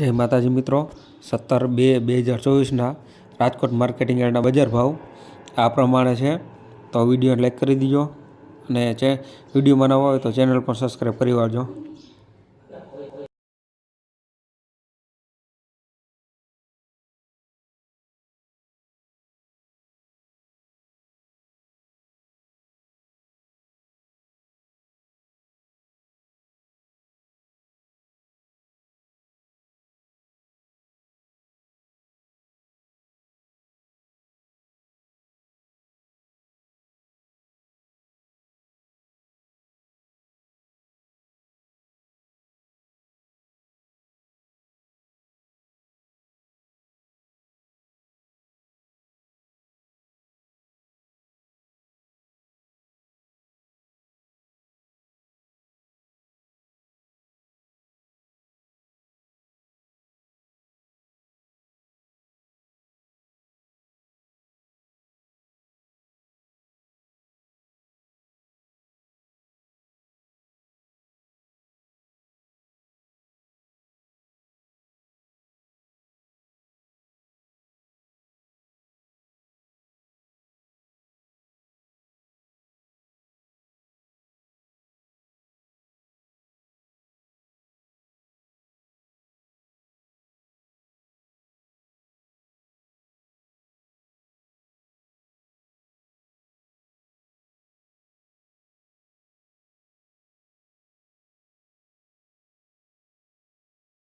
જય માતાજી મિત્રો. સત્તર બે બે હજાર ચોવીસના રાજકોટ માર્કેટિંગ યાર્ડના બજાર ભાવ આ પ્રમાણે છે. તો વીડિયો લાઈક કરી દીજો અને ચે વિડીયોમાં નવા હોય તો ચેનલ પણ સબસ્ક્રાઈબ કરી વાળજો.